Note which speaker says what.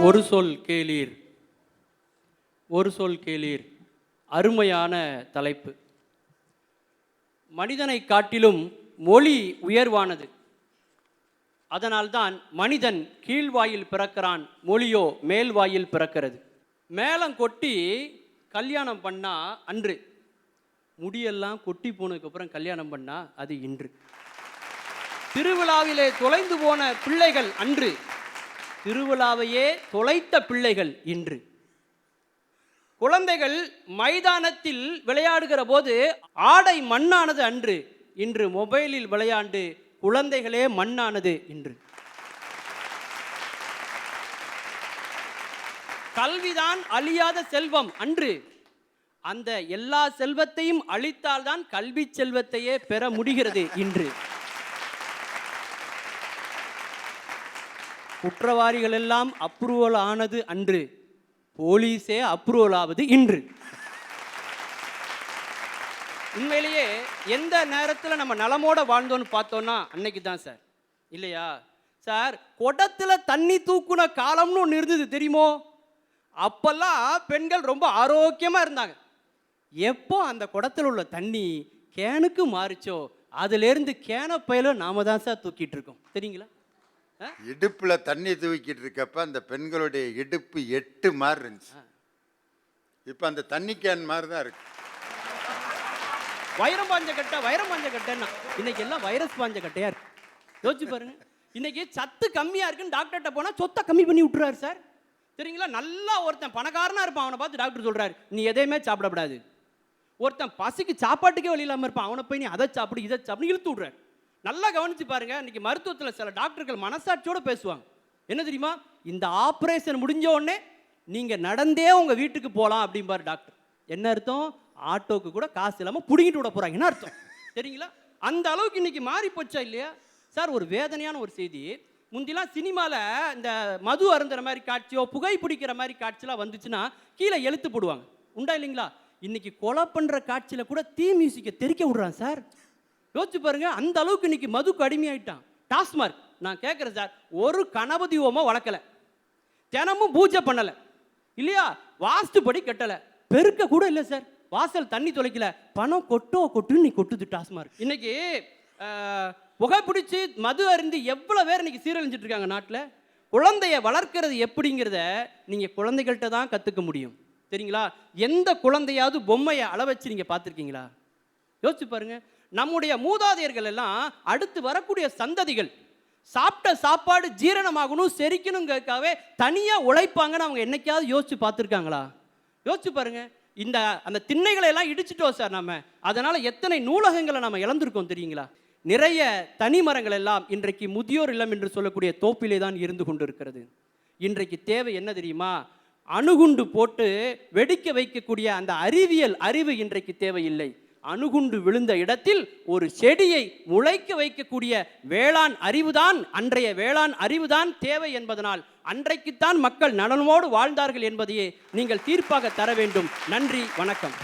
Speaker 1: ஒரு சொல் கேளீர். ஒரு சொல் கேளீர். அருமையான தலைப்பு. மனிதனை காட்டிலும் மொழி உயர்வானது. அதனால்தான் மனிதன் கீழ்வாயில் பிறக்கிறான் மொழியோ மேல்வாயில் பிறக்கிறது. மேளம் கொட்டி கல்யாணம் பண்ணா அன்று. முடியெல்லாம் கொட்டி போனதுக்கப்புறம் கல்யாணம் பண்ணா அது இன்று. திருவிழாவிலே தொலைந்து போன பிள்ளைகள் அன்று. திருவிழாவையே தொலைத்த பிள்ளைகள் இன்று. குழந்தைகள் மைதானத்தில் விளையாடுகிற போது ஆடை மண்ணானது அன்று. இன்று மொபைலில் விளையாண்டு குழந்தைகளே மண்ணானது இன்று. கல்விதான் அழியாத செல்வம் அன்று. அந்த எல்லா செல்வத்தையும் அழித்தால்தான் கல்வி செல்வத்தையே பெற முடிகிறது இன்று. குற்றவாளிகள் எல்லாம் அப்ரூவல் ஆனது அன்று. போலீஸே அப்ரூவல் ஆவது இன்று. உண்மையிலேயே எந்த நேரத்தில் நம்ம நலமோட வாழ்ந்தோன்னு பார்த்தோன்னா அன்னைக்கு தான் சார். இல்லையா? சார் குடத்தில் தண்ணி தூக்குன காலம்னு ஒன்று இருந்தது தெரியுமோ? அப்பெல்லாம் பெண்கள் ரொம்ப ஆரோக்கியமாக இருந்தாங்க. எப்போ அந்த குடத்தில் உள்ள தண்ணி கேனுக்கு மாறிச்சோ அதுலேருந்து கேன பயில நாம தான் சார் தூக்கிட்டு இருக்கோம். தெரியுங்களா?
Speaker 2: இடுப்புல தண்ணி தூக்கிட்டு இருக்கப்ப அந்த பெண்களுடைய இடுப்பு எட்டு மாதிரி இருந்துச்சு. இப்ப அந்த தண்ணி கேன் மாதிரி தான் இருக்கு.
Speaker 1: வைரம் பாஞ்ச கட்டை வைரம் பாஞ்ச கட்டைன்னா இன்னைக்கு எல்லாம் வைரஸ் பாஞ்ச கட்டையா இருக்கு. யோசிச்சு பாருங்க. இன்னைக்கு சத்து கம்மியா இருக்குன்னு டாக்டர்கிட்ட போனா சொத்தை கம்மி பண்ணி விட்டுறாரு சார். சரிங்களா நல்லா ஒருத்தன் பணக்காரனா இருப்பான் அவனை பார்த்து டாக்டர் சொல்றாரு நீ எதையுமே சாப்பிடக்கூடாது ஒருத்தன் பசிக்கு சாப்பாட்டுக்கே வழி இல்லாம இருப்பான் அவனை போய் நீ அதை சாப்பிடு இதை சாப்பிடு இழுத்து விடுறாரு. நல்லா கவனிச்சு பாருங்க. இன்றைக்கி மருத்துவத்தில் சில டாக்டர்கள் மனசாட்சியோட பேசுவாங்க. என்ன தெரியுமா? இந்த ஆப்ரேஷன் முடிஞ்ச உடனே நீங்கள் நடந்தே உங்கள் வீட்டுக்கு போகலாம் அப்படிம்பார் டாக்டர். என்ன அர்த்தம்? ஆட்டோக்கு கூட காசு இல்லாமல் பிடுங்கிட்டு விட போகிறாங்க என்ன அர்த்தம்? சரிங்களா? அந்த அளவுக்கு இன்றைக்கி மாறி போச்சா இல்லையா? சார் ஒரு வேதனையான ஒரு செய்தி. முந்திலாம் சினிமாவில் இந்த மது அருந்துற மாதிரி காட்சியோ புகை பிடிக்கிற மாதிரி காட்சிலாம் வந்துச்சுன்னா கீழே எழுத்து போடுவாங்க. உண்டா இல்லைங்களா? இன்னைக்கு கொலை பண்ணுற காட்சியில் கூட தீ மியூசிக்கை தெறிக்க விடுறான் சார். யோசிச்சு பாருங்க அந்த அளவுக்கு இன்னைக்கு மதுக்கு அடிமையாயிட்டான் டாஸ்மார்க் நான் கேட்குறேன் சார் ஒரு கணபதி ஹோமம் வளர்க்கலை. தினமும் பூஜை பண்ணலை. இல்லையா? வாஸ்து படி கட்டலை. பெருக்க கூட இல்லை சார். வாசல் தண்ணி தொலைக்கல. பணம் கொட்டோ கொட்டுன்னு நீ கொட்டுது டாஸ்மார்க். இன்னைக்கு புகைப்பிடிச்சி மது அருந்து எவ்வளோ பேர் இன்னைக்கு சீரழிஞ்சிட்டு இருக்காங்க நாட்டில்? குழந்தைய வளர்க்கறது எப்படிங்கிறத நீங்கள் குழந்தைகள்கிட்ட தான் கற்றுக்க முடியும். சரிங்களா எந்த குழந்தையாவது பொம்மையை அளவச்சு நீங்கள் பார்த்துருக்கீங்களா? யோசிச்சு பாருங்கள் நம்முடைய மூதாதையர்கள் எல்லாம் அடுத்து வரக்கூடிய சந்ததிகள். சாப்பிட்ட சாப்பாடு ஜீரணமாகணும் செரிக்கணுங்கிறதுக்காகவே தனியாக உழைப்பாங்கன்னு அவங்க என்னைக்காவது யோசிச்சு பார்த்துருக்காங்களா? யோசிச்சு பாருங்க. இந்த அந்த திண்ணைகளை எல்லாம் இடிச்சிட்டோம் சார் நம்ம அதனால எத்தனை நூலகங்களை நம்ம இழந்திருக்கோம் தெரியுங்களா? நிறைய தனி மரங்கள் எல்லாம் இன்றைக்கு முதியோர் இல்லம் என்று சொல்லக்கூடிய தோப்பிலே தான் இருந்து கொண்டிருக்கிறது. இன்றைக்கு தேவை என்ன தெரியுமா? அணுகுண்டு போட்டு வெடிக்க வைக்கக்கூடிய அந்த அறிவியல் அறிவு இன்றைக்கு தேவையில்லை. அணுகுண்டு விழுந்த இடத்தில் ஒரு செடியை முளைக்க வைக்கக்கூடிய வேளாண் அறிவுதான் அன்றைய வேளாண் அறிவுதான் தேவை என்பதனால் அன்றைக்குத்தான் மக்கள் நலனோடு வாழ்ந்தார்கள் என்பதையே நீங்கள் தீர்ப்பாக தர வேண்டும். நன்றி வணக்கம்.